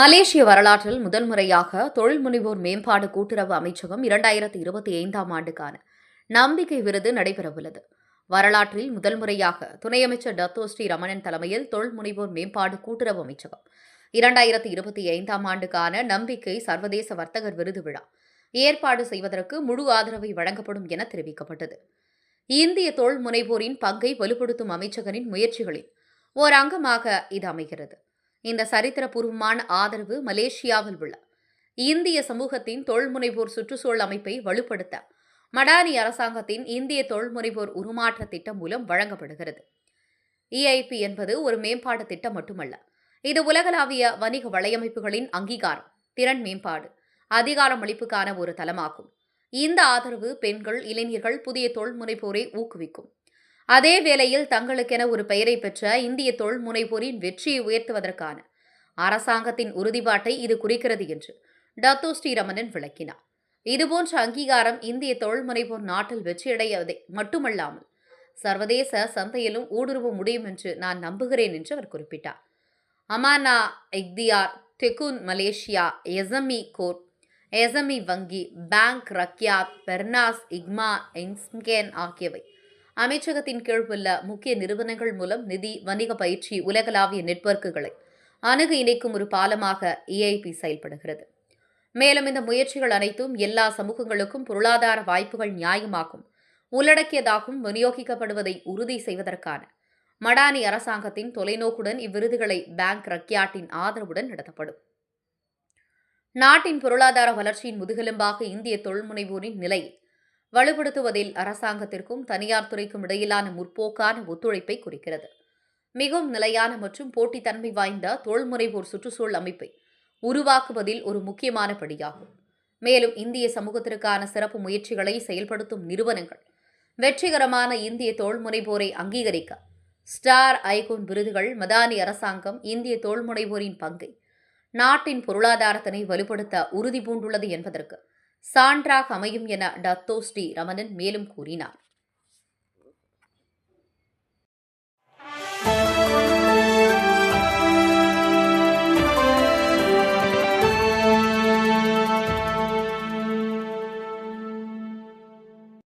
மலேசிய வரலாற்றில் முதல் முறையாக தொழில் முனைவோர் மேம்பாடு கூட்டுறவு அமைச்சகம் இரண்டாயிரத்தி இருபத்தி ஐந்தாம் ஆண்டுக்கான நம்பிக்கை விருது நடைபெறவுள்ளது. வரலாற்றில் முதல் முறையாக துணை அமைச்சர் டத்தோ ஸ்ரீ ரமணன் தலைமையில் தொழில் முனைவோர் மேம்பாடு கூட்டுறவு அமைச்சகம் இரண்டாயிரத்தி இருபத்தி ஐந்தாம் ஆண்டுக்கான நம்பிக்கை சர்வதேச வர்த்தகர் விருது விழா ஏற்பாடு செய்வதற்கு முழு ஆதரவை வழங்கப்படும் என தெரிவிக்கப்பட்டது. இந்திய தொழில் முனைவோரின் பங்கை வலுப்படுத்தும் அமைச்சகரின் முயற்சிகளில் ஓர் அங்கமாக இது அமைகிறது. இந்த சரித்திரபூர்வமான ஆதரவு மலேசியாவில் உள்ள இந்திய சமூகத்தின் தொழில்முனைவோர் சுற்றுச்சூழல் அமைப்பை வலுப்படுத்த மடானி அரசாங்கத்தின் இந்திய தொழில்முனைவோர் உருமாற்ற திட்டம் மூலம் வழங்கப்படுகிறது. இஐபி என்பது ஒரு மேம்பாட்டு திட்டம் மட்டுமல்ல இது உலகளாவிய வணிக வலையமைப்புகளின் அங்கீகாரம் திறன் மேம்பாடு அதிகாரமளிப்புக்கான ஒரு தளமாகும். இந்த ஆதரவு பெண்கள் இளைஞர்கள் புதிய தொழில்முனைப்போரை ஊக்குவிக்கும். அதே வேளையில் தங்களுக்கென ஒரு பெயரை பெற்ற இந்திய தொழில் முனைவோரின் வெற்றியை உயர்த்துவதற்கான அரசாங்கத்தின் உறுதிப்பாட்டை இது குறிக்கிறது என்று டத்தோ ஸ்ரீரமணன் விளக்கினார். இதுபோன்ற அங்கீகாரம் இந்திய தொழில் முனைவோர் நாட்டில் வெற்றியடைவதை மட்டுமல்லாமல் சர்வதேச சந்தையிலும் ஊடுருவ முடியும் என்று நான் நம்புகிறேன் என்று அவர் குறிப்பிட்டார். அமானா இக்தியார் தெகுன் மலேசியா எசமி கோர் எசமி வங்கி பேங்க் ரக்யாத் பெர்னாஸ் இக்மா இன்ஸ்கேன் ஆகியவை அமைச்சகத்தின் கீழ் உள்ள முக்கிய நிறுவனங்கள் மூலம் நிதி வணிக பயிற்சி உலகளாவிய நெட்வொர்க்குகளை அணுகு இணைக்கும் ஒரு பாலமாக ஏஐபி செயல்படுகிறது. மேலும் இந்த முயற்சிகள் அனைத்தும் எல்லா சமூகங்களுக்கும் பொருளாதார வாய்ப்புகள் நியாயமாகும் உள்ளடக்கியதாகவும் விநியோகிக்கப்படுவதை உறுதி செய்வதற்கான மடானி அரசாங்கத்தின் தொலைநோக்குடன் இவ்விருதுகளை பேங்க் ரக்யாட்டின் ஆதரவுடன் நடத்தப்படும். நாட்டின் பொருளாதார வளர்ச்சியின் முதுகெலும்பாக இந்திய தொழில்முனைவோரின் நிலை வலுப்படுத்துவதில் அரசாங்கத்திற்கும் தனியார் துறைக்கும் இடையிலான முற்போக்கான ஒத்துழைப்பை குறிக்கிறது. மிகவும் நிலையான மற்றும் போட்டித்தன்மை வாய்ந்த தொழில்முனைவோர் சுற்றுச்சூழல் அமைப்பை உருவாக்குவதில் ஒரு முக்கியமான படியாகும். மேலும் இந்திய சமூகத்திற்கான சிறப்பு முயற்சிகளை செயல்படுத்தும் நிறுவனங்கள் வெற்றிகரமான இந்திய தொழில்முனைவோரை அங்கீகரிக்க ஸ்டார் ஐகோன் விருதுகள் மதானி அரசாங்கம் இந்திய தொழில்முனைவோரின் பங்கை நாட்டின் பொருளாதாரத்தினை வலுப்படுத்த உறுதி பூண்டுள்ளது என்பதற்கு சான்றாக அமையும் என டத்தோ ஸ்ரீ ரமணன் மேலும் கூறினார்.